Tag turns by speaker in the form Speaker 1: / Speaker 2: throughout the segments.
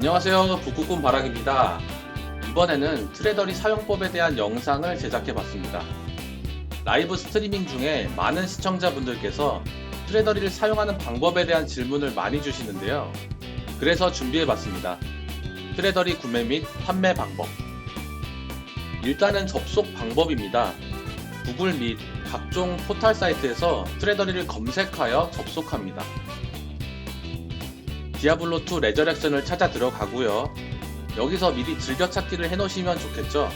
Speaker 1: 안녕하세요. 북극곰 바락입니다. 이번에는 트레더리 사용법에 대한 영상을 제작해 봤습니다. 라이브 스트리밍 중에 많은 시청자분들께서 트레더리를 사용하는 방법에 대한 질문을 많이 주시는데요. 그래서 준비해 봤습니다. 트레더리 구매 및 판매 방법. 일단은 접속 방법입니다. 구글 및 각종 포털 사이트에서 트레더리를 검색하여 접속합니다. 디아블로2 레저렉션을 찾아 들어가고요. 여기서 미리 즐겨찾기를 해놓으시면 좋겠죠.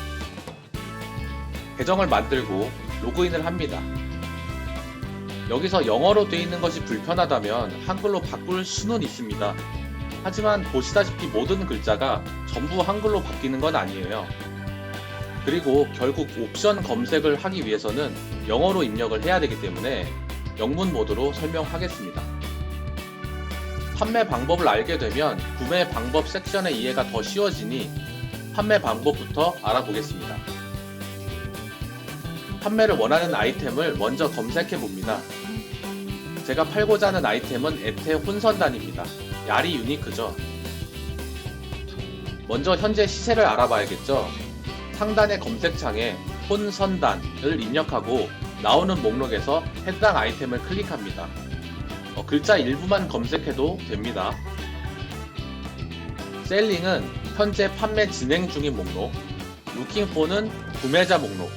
Speaker 1: 계정을 만들고 로그인을 합니다. 여기서 영어로 되어 있는 것이 불편하다면 한글로 바꿀 수는 있습니다. 하지만 보시다시피 모든 글자가 전부 한글로 바뀌는 건 아니에요. 그리고 결국 옵션 검색을 하기 위해서는 영어로 입력을 해야 되기 때문에 영문 모드로 설명하겠습니다. 판매 방법을 알게 되면 구매 방법 섹션의 이해가 더 쉬워지니 판매 방법부터 알아보겠습니다. 판매를 원하는 아이템을 먼저 검색해 봅니다. 제가 팔고자 하는 아이템은 에테 혼선단입니다. 야리 유니크죠. 먼저 현재 시세를 알아봐야겠죠. 상단의 검색창에 혼선단을 입력하고 나오는 목록에서 해당 아이템을 클릭합니다. 어, 글자 일부만 검색해도 됩니다. 셀링은 현재 판매 진행 중인 목록, 루킹 포는 구매자 목록,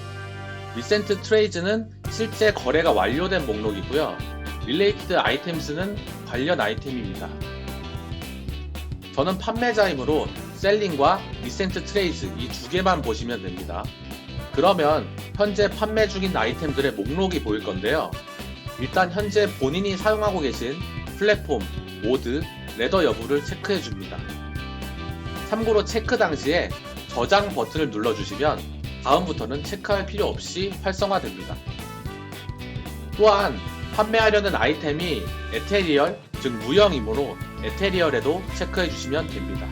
Speaker 1: 리센트 트레이즈는 실제 거래가 완료된 목록이고요. 릴레이티드 아이템스는 관련 아이템입니다. 저는 판매자이므로 셀링과 리센트 트레이즈 이 두 개만 보시면 됩니다. 그러면 현재 판매 중인 아이템들의 목록이 보일 건데요. 일단 현재 본인이 사용하고 계신 플랫폼, 모드, 레더 여부를 체크해 줍니다. 참고로 체크 당시에 저장 버튼을 눌러주시면 다음부터는 체크할 필요 없이 활성화됩니다. 또한 판매하려는 아이템이 에테리얼, 즉 무형이므로 에테리얼에도 체크해 주시면 됩니다.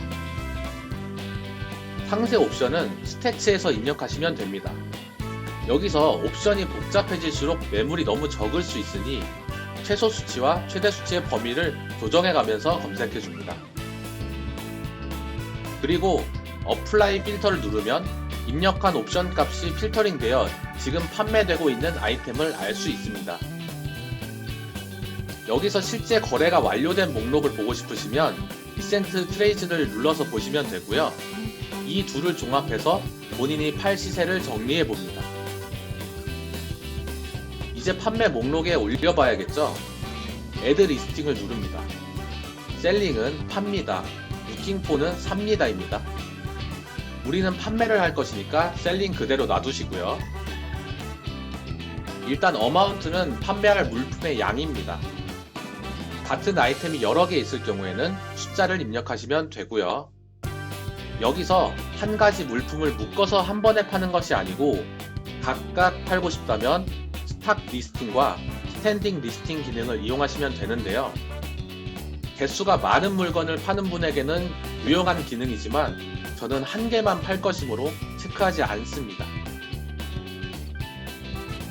Speaker 1: 상세 옵션은 스태츠에서 입력하시면 됩니다. 여기서 옵션이 복잡해질수록 매물이 너무 적을 수 있으니 최소 수치와 최대 수치의 범위를 조정해 가면서 검색해 줍니다. 그리고 어플라이 필터를 누르면 입력한 옵션 값이 필터링 되어 지금 판매되고 있는 아이템을 알 수 있습니다. 여기서 실제 거래가 완료된 목록을 보고 싶으시면 리센트 트레이즈를 눌러서 보시면 되고요. 이 둘을 종합해서 본인이 팔 시세를 정리해 봅니다. 이제 판매 목록에 올려봐야겠죠? 애드 리스팅을 누릅니다. 셀링은 팝니다. 루킹포는 삽니다입니다. 우리는 판매를 할 것이니까 셀링 그대로 놔두시고요. 일단 어마운트는 판매할 물품의 양입니다. 같은 아이템이 여러 개 있을 경우에는 숫자를 입력하시면 되고요. 여기서 한 가지 물품을 묶어서 한 번에 파는 것이 아니고 각각 팔고 싶다면 스탁 리스팅과 스탠딩 리스팅 기능을 이용하시면 되는데요. 개수가 많은 물건을 파는 분에게는 유용한 기능이지만 저는 한 개만 팔 것이므로 체크하지 않습니다.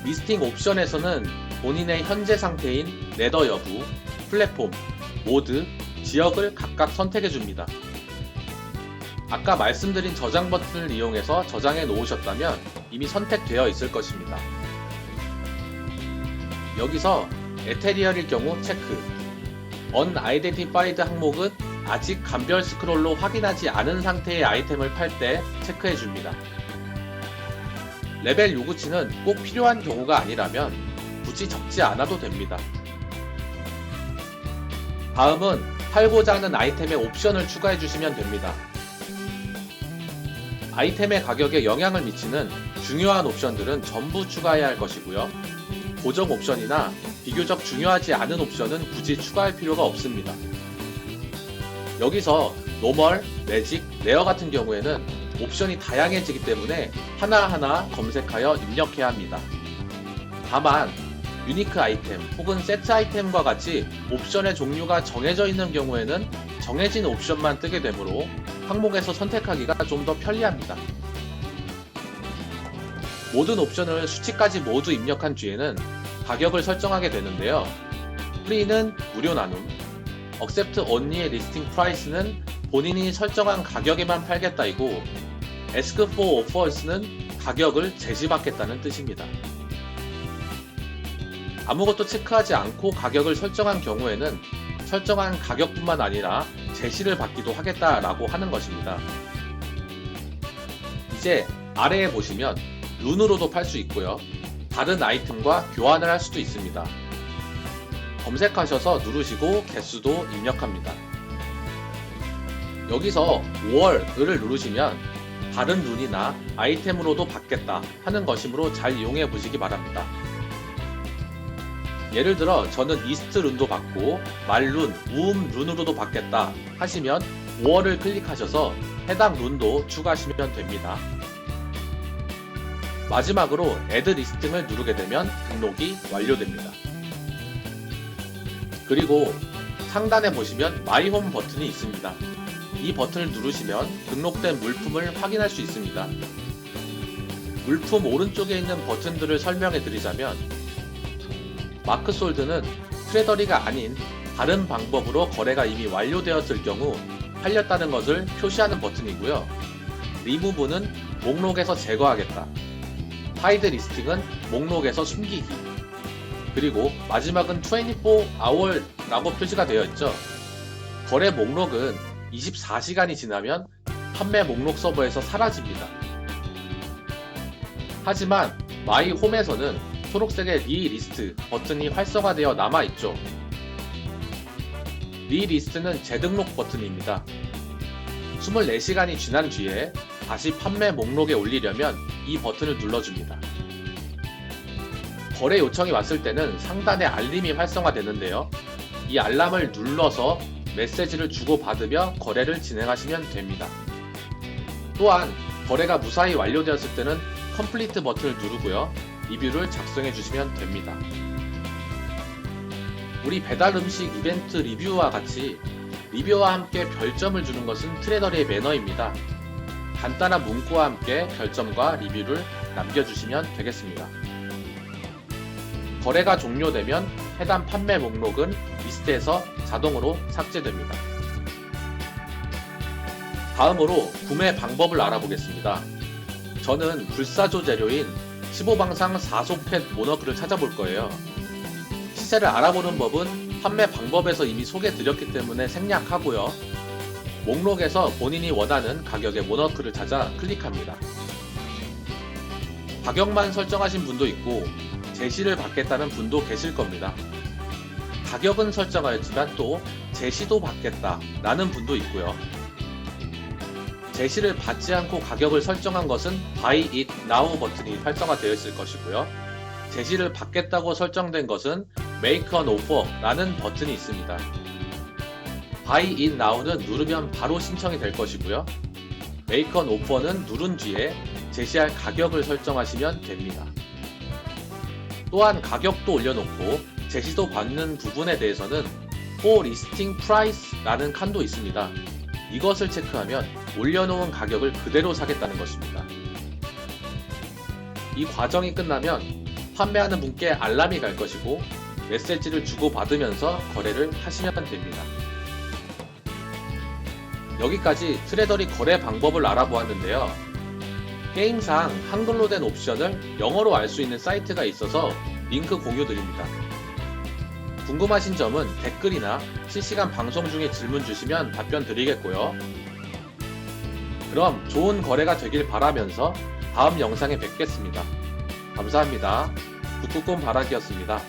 Speaker 1: 리스팅 옵션에서는 본인의 현재 상태인 레더 여부, 플랫폼, 모드, 지역을 각각 선택해 줍니다. 아까 말씀드린 저장 버튼을 이용해서 저장해 놓으셨다면 이미 선택되어 있을 것입니다. 여기서 에테리얼일 경우 체크, unidentified 항목은 아직 감별 스크롤로 확인하지 않은 상태의 아이템을 팔 때 체크해 줍니다. 레벨 요구치는 꼭 필요한 경우가 아니라면 굳이 적지 않아도 됩니다. 다음은 팔고자 하는 아이템의 옵션을 추가해 주시면 됩니다. 아이템의 가격에 영향을 미치는 중요한 옵션들은 전부 추가해야 할 것이고요. 고정 옵션이나 비교적 중요하지 않은 옵션은 굳이 추가할 필요가 없습니다. 여기서 노멀, 매직, 레어 같은 경우에는 옵션이 다양해지기 때문에 하나하나 검색하여 입력해야 합니다. 다만 유니크 아이템 혹은 세트 아이템과 같이 옵션의 종류가 정해져 있는 경우에는 정해진 옵션만 뜨게 되므로 항목에서 선택하기가 좀 더 편리합니다. 모든 옵션을 수치까지 모두 입력한 뒤에는 가격을 설정하게 되는데요. 프리는 무료 나눔, accept only의 리스팅 프라이스는 본인이 설정한 가격에만 팔겠다이고 ask for offers는 가격을 제시받겠다는 뜻입니다. 아무것도 체크하지 않고 가격을 설정한 경우에는 설정한 가격뿐만 아니라 제시를 받기도 하겠다라고 하는 것입니다. 이제 아래에 보시면 룬으로도 팔 수 있고요. 다른 아이템과 교환을 할 수도 있습니다. 검색하셔서 누르시고 개수도 입력합니다. 여기서 5월을 누르시면 다른 룬이나 아이템으로도 받겠다 하는 것이므로 잘 이용해 보시기 바랍니다. 예를 들어 저는 이스트 룬도 받고 말룬, 우음 룬으로도 받겠다 하시면 5월을 클릭하셔서 해당 룬도 추가하시면 됩니다. 마지막으로 애드 리스팅을 누르게 되면 등록이 완료됩니다. 그리고 상단에 보시면 마이홈 버튼이 있습니다. 이 버튼을 누르시면 등록된 물품을 확인할 수 있습니다. 물품 오른쪽에 있는 버튼들을 설명해 드리자면 마크솔드는 트레더리가 아닌 다른 방법으로 거래가 이미 완료되었을 경우 팔렸다는 것을 표시하는 버튼이고요. 리무브는 목록에서 제거하겠다. 하이드 리스팅은 목록에서 숨기기. 그리고 마지막은 24hour라고 표시가 되어 있죠. 거래 목록은 24시간이 지나면 판매 목록 서버에서 사라집니다. 하지만 마이 홈에서는 초록색의 리 리스트 버튼이 활성화되어 남아있죠. 리 리스트는 재등록 버튼입니다. 24시간이 지난 뒤에 다시 판매 목록에 올리려면 이 버튼을 눌러줍니다. 거래 요청이 왔을 때는 상단에 알림이 활성화되는데요. 이 알람을 눌러서 메시지를 주고받으며 거래를 진행하시면 됩니다. 또한 거래가 무사히 완료되었을 때는 컴플리트 버튼을 누르고요. 리뷰를 작성해 주시면 됩니다. 우리 배달 음식 이벤트 리뷰와 같이 리뷰와 함께 별점을 주는 것은 트레더리의 매너입니다. 간단한 문구와 함께 별점과 리뷰를 남겨주시면 되겠습니다. 거래가 종료되면 해당 판매 목록은 리스트에서 자동으로 삭제됩니다. 다음으로 구매 방법을 알아보겠습니다. 저는 불사조 재료인 15방상 4소펫 모너크를 찾아볼 거예요. 시세를 알아보는 법은 판매 방법에서 이미 소개해 드렸기 때문에 생략하고요. 목록에서 본인이 원하는 가격의 모너크를 찾아 클릭합니다. 가격만 설정하신 분도 있고 제시를 받겠다는 분도 계실 겁니다. 가격은 설정하였지만 또 제시도 받겠다 라는 분도 있고요. 제시를 받지 않고 가격을 설정한 것은 Buy It Now 버튼이 활성화되어 있을 것이고요. 제시를 받겠다고 설정된 것은 Make an Offer 라는 버튼이 있습니다. Buy It Now는 누르면 바로 신청이 될 것이고요. Make an Offer는 누른 뒤에 제시할 가격을 설정하시면 됩니다. 또한 가격도 올려놓고 제시도 받는 부분에 대해서는 For Listing Price 라는 칸도 있습니다. 이것을 체크하면 올려놓은 가격을 그대로 사겠다는 것입니다. 이 과정이 끝나면 판매하는 분께 알람이 갈 것이고 메시지를 주고받으면서 거래를 하시면 됩니다. 여기까지 트레더리 거래 방법을 알아보았는데요. 게임상 한글로 된 옵션을 영어로 알 수 있는 사이트가 있어서 링크 공유 드립니다. 궁금하신 점은 댓글이나 실시간 방송 중에 질문 주시면 답변 드리겠고요. 그럼 좋은 거래가 되길 바라면서 다음 영상에 뵙겠습니다. 감사합니다. 북극곰 바라기였습니다.